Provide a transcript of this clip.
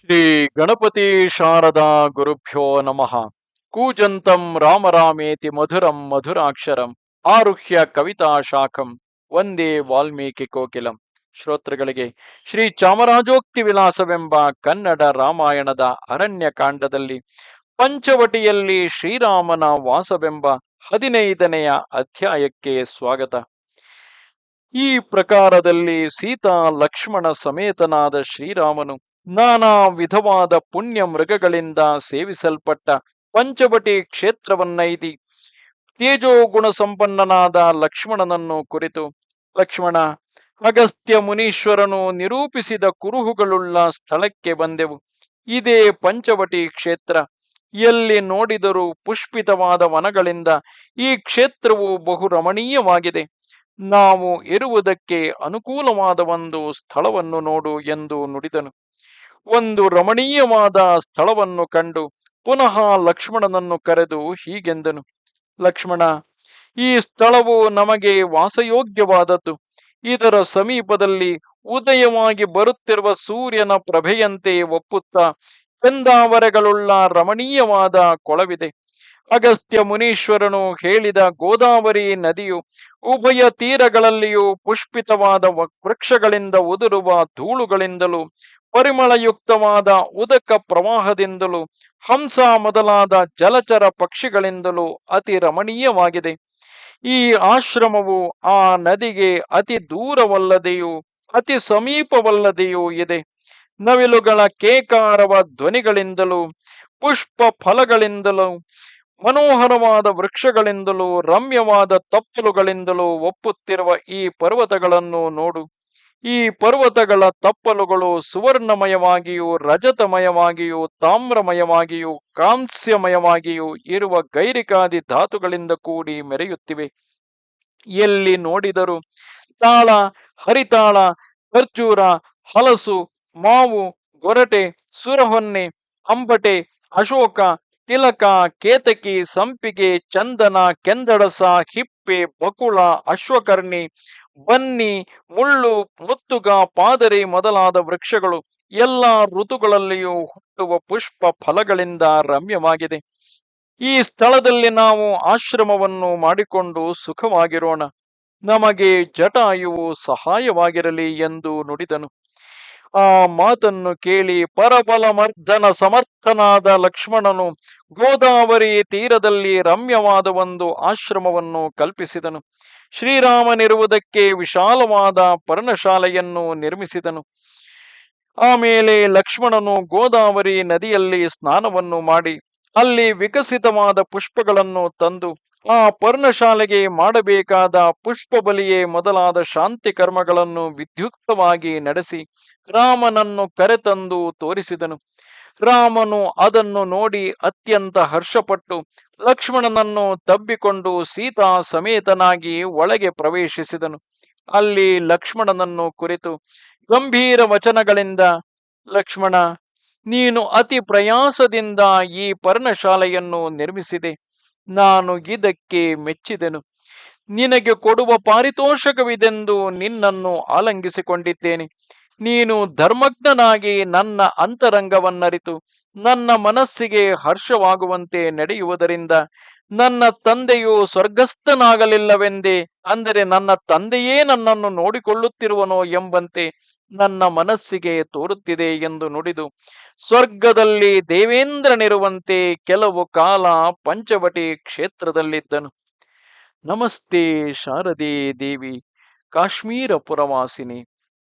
ಶ್ರೀ ಗಣಪತಿ ಶಾರದಾ ಗುರುಭ್ಯೋ ನಮಃ. ಕೂಜಂತಂ ರಾಮರಾಮೇತಿ ಮಧುರಂ ಮಧುರಾಕ್ಷರಂ ಆರುಹ್ಯ ಕವಿತಾ ಶಾಖಂ ಒಂದೇ ವಾಲ್ಮೀಕಿ ಕೋಕಿಲಂ. ಶ್ರೋತೃಗಳಿಗೆ ಶ್ರೀ ಚಾಮರಾಜೋಕ್ತಿ ವಿಲಾಸವೆಂಬ ಕನ್ನಡ ರಾಮಾಯಣದ ಅರಣ್ಯ ಕಾಂಡದಲ್ಲಿ ಪಂಚವಟಿಯಲ್ಲಿ ಶ್ರೀರಾಮನ ವಾಸವೆಂಬ ಹದಿನೈದನೆಯ ಅಧ್ಯಾಯಕ್ಕೆ ಸ್ವಾಗತ. ಈ ಪ್ರಕಾರದಲ್ಲಿ ಸೀತಾ ಲಕ್ಷ್ಮಣ ಸಮೇತನಾದ ಶ್ರೀರಾಮನು ನಾನಾ ವಿಧವಾದ ಪುಣ್ಯ ಮೃಗಗಳಿಂದ ಸೇವಿಸಲ್ಪಟ್ಟ ಪಂಚವಟಿ ಕ್ಷೇತ್ರವನ್ನೈದಿ ತೇಜೋಗುಣ ಸಂಪನ್ನನಾದ ಲಕ್ಷ್ಮಣನನ್ನು ಕುರಿತು ಲಕ್ಷ್ಮಣ, ಅಗಸ್ತ್ಯ ಮುನೀಶ್ವರನು ನಿರೂಪಿಸಿದ ಕುರುಹುಗಳುಳ್ಳ ಸ್ಥಳಕ್ಕೆ ಬಂದೆವು. ಇದೇ ಪಂಚವಟಿ ಕ್ಷೇತ್ರ. ಎಲ್ಲಿ ನೋಡಿದರೂ ಪುಷ್ಪಿತವಾದ ವನಗಳಿಂದ ಈ ಕ್ಷೇತ್ರವು ಬಹು ರಮಣೀಯವಾಗಿದೆ ನಾವು ಇರುವುದಕ್ಕೆ ಅನುಕೂಲವಾದ ಒಂದು ಸ್ಥಳವನ್ನು ನೋಡು ಎಂದು ನುಡಿದನು. ಒಂದು ರಮಣೀಯವಾದ ಸ್ಥಳವನ್ನು ಕಂಡು ಪುನಃ ಲಕ್ಷ್ಮಣನನ್ನು ಕರೆದು ಹೀಗೆಂದನು, ಲಕ್ಷ್ಮಣ, ಈ ಸ್ಥಳವು ನಮಗೆ ವಾಸಯೋಗ್ಯವಾದದ್ದು. ಇದರ ಸಮೀಪದಲ್ಲಿ ಉದಯವಾಗಿ ಬರುತ್ತಿರುವ ಸೂರ್ಯನ ಪ್ರಭೆಯಂತೆ ಒಪ್ಪುತ್ತಾ, ಚಂದಾವರೆಗಳುಳ್ಳ ರಮಣೀಯವಾದ ಕೊಳವಿದೆ. ಅಗಸ್ತ್ಯ ಮುನೀಶ್ವರನು ಹೇಳಿದ ಗೋದಾವರಿ ನದಿಯು ಉಭಯ ತೀರಗಳಲ್ಲಿಯೂ ಪುಷ್ಪಿತವಾದ ವೃಕ್ಷಗಳಿಂದ ಉದುರುವ ಧೂಳುಗಳಿಂದಲೂ ಪರಿಮಳಯುಕ್ತವಾದ ಉದಕ ಪ್ರವಾಹದಿಂದಲೂ ಹಂಸ ಮೊದಲಾದ ಜಲಚರ ಪಕ್ಷಿಗಳಿಂದಲೂ ಅತಿ ರಮಣೀಯವಾಗಿದೆ. ಈ ಆಶ್ರಮವು ಆ ನದಿಗೆ ಅತಿ ದೂರವಲ್ಲದೆಯೂ ಅತಿ ಸಮೀಪವಲ್ಲದೆಯೂ ಇದೆ. ನವಿಲುಗಳ ಕೇಕಾರವ ಧ್ವನಿಗಳಿಂದಲೂ ಪುಷ್ಪ ಫಲಗಳಿಂದಲೂ ಮನೋಹರವಾದ ವೃಕ್ಷಗಳಿಂದಲೂ, ರಮ್ಯವಾದ ತಪ್ಪಲುಗಳಿಂದಲೂ ಒಪ್ಪುತ್ತಿರುವ ಈ ಪರ್ವತಗಳನ್ನು ನೋಡು. ಈ ಪರ್ವತಗಳ ತಪ್ಪಲುಗಳು ಸುವರ್ಣಮಯವಾಗಿಯೂ, ರಜತಮಯವಾಗಿಯೂ, ತಾಮ್ರಮಯವಾಗಿಯೂ, ಕಾಂಸ್ಯಮಯವಾಗಿಯೂ ಇರುವ ಗೈರಿಕಾದಿ ಧಾತುಗಳಿಂದ ಕೂಡಿ ಮೆರೆಯುತ್ತಿವೆ. ಎಲ್ಲಿ ನೋಡಿದರೂ ತಾಳ, ಹರಿತಾಳ, ಖರ್ಜೂರ, ಹಲಸು, ಮಾವು, ಗೊರಟೆ, ಸುರಹೊನ್ನೆ, ಅಂಬಟೆ, ಅಶೋಕ ತಿಲಕ, ಕೇತಕಿ, ಸಂಪಿಗೆ, ಚಂದನ, ಕೆಂದಡಸ, ಹಿಪ್ಪೆ, ಬಕುಳ, ಅಶ್ವಕರ್ಣಿ, ಬನ್ನಿ, ಮುಳ್ಳು, ಮುತ್ತುಗ, ಪಾದರಿ ಮೊದಲಾದ ವೃಕ್ಷಗಳು ಎಲ್ಲ ಋತುಗಳಲ್ಲಿಯೂ ಹುಟ್ಟುವ ಪುಷ್ಪ ಫಲಗಳಿಂದ ರಮ್ಯವಾಗಿದೆ. ಈ ಸ್ಥಳದಲ್ಲಿ ನಾವು ಆಶ್ರಮವನ್ನು ಮಾಡಿಕೊಂಡು ಸುಖವಾಗಿರೋಣ. ನಮಗೆ ಜಟಾಯುವು ಸಹಾಯವಾಗಿರಲಿ ಎಂದು ನುಡಿದನು. ಆ ಮಾತನ್ನು ಕೇಳಿ ಪರಬಲಮರ್ಜನ ಸಮರ್ಥನಾದ ಲಕ್ಷ್ಮಣನು ಗೋದಾವರಿ ತೀರದಲ್ಲಿ ರಮ್ಯವಾದ ಒಂದು ಆಶ್ರಮವನ್ನು ಕಲ್ಪಿಸಿದನು. ಶ್ರೀರಾಮನಿರುವುದಕ್ಕೆ ವಿಶಾಲವಾದ ಪರ್ಣಶಾಲೆಯನ್ನು ನಿರ್ಮಿಸಿದನು. ಆಮೇಲೆ ಲಕ್ಷ್ಮಣನು ಗೋದಾವರಿ ನದಿಯಲ್ಲಿ ಸ್ನಾನವನ್ನು ಮಾಡಿ ಅಲ್ಲಿ ವಿಕಸಿತವಾದ ಪುಷ್ಪಗಳನ್ನು ತಂದು ಆ ಪರ್ಣಶಾಲೆಗೆ ಮಾಡಬೇಕಾದ ಪುಷ್ಪ ಬಲಿಯೇ ಮೊದಲಾದ ಶಾಂತಿ ಕರ್ಮಗಳನ್ನು ವಿದ್ಯುಕ್ತವಾಗಿ ನಡೆಸಿ ರಾಮನನ್ನು ಕರೆತಂದು ತೋರಿಸಿದನು. ರಾಮನು ಅದನ್ನು ನೋಡಿ ಅತ್ಯಂತ ಹರ್ಷಪಟ್ಟು ಲಕ್ಷ್ಮಣನನ್ನು ತಬ್ಬಿಕೊಂಡು ಸೀತಾ ಸಮೇತನಾಗಿ ಒಳಗೆ ಪ್ರವೇಶಿಸಿದನು. ಅಲ್ಲಿ ಲಕ್ಷ್ಮಣನನ್ನು ಕುರಿತು ಗಂಭೀರ ವಚನಗಳಿಂದ, ಲಕ್ಷ್ಮಣ ನೀನು ಅತಿ ಪ್ರಯಾಸದಿಂದ ಈ ಪರ್ಣಶಾಲೆಯನ್ನು ನಿರ್ಮಿಸಿದೆ. ನಾನು ಇದಕ್ಕೆ ಮೆಚ್ಚಿದೆನು. ನಿನಗೆ ಕೊಡುವ ಪಾರಿತೋಷಕವಿದೆಂದು ನಿನ್ನನ್ನು ಆಲಂಗಿಸಿಕೊಂಡಿದ್ದೇನೆ. ನೀನು ಧರ್ಮಜ್ಞನಾಗಿ ನನ್ನ ಅಂತರಂಗವನ್ನರಿತು, ನನ್ನ ಮನಸ್ಸಿಗೆ ಹರ್ಷವಾಗುವಂತೆ ನಡೆಯುವುದರಿಂದ ನನ್ನ ತಂದೆಯು ಸ್ವರ್ಗಸ್ಥನಾಗಲಿಲ್ಲವೆಂದೇ, ಅಂದರೆ ನನ್ನ ತಂದೆಯೇ ನನ್ನನ್ನು ನೋಡಿಕೊಳ್ಳುತ್ತಿರುವನೋ ಎಂಬಂತೆ ನನ್ನ ಮನಸ್ಸಿಗೆ ತೋರುತ್ತಿದೆ ಎಂದು ನುಡಿದು, ಸ್ವರ್ಗದಲ್ಲಿ ದೇವೇಂದ್ರನಿರುವಂತೆ ಕೆಲವು ಕಾಲ ಪಂಚವಟಿ ಕ್ಷೇತ್ರದಲ್ಲಿದ್ದನು. ನಮಸ್ತೆ ಶಾರದೆ ದೇವಿ, ಕಾಶ್ಮೀರ ಪುರವಾಸಿನಿ.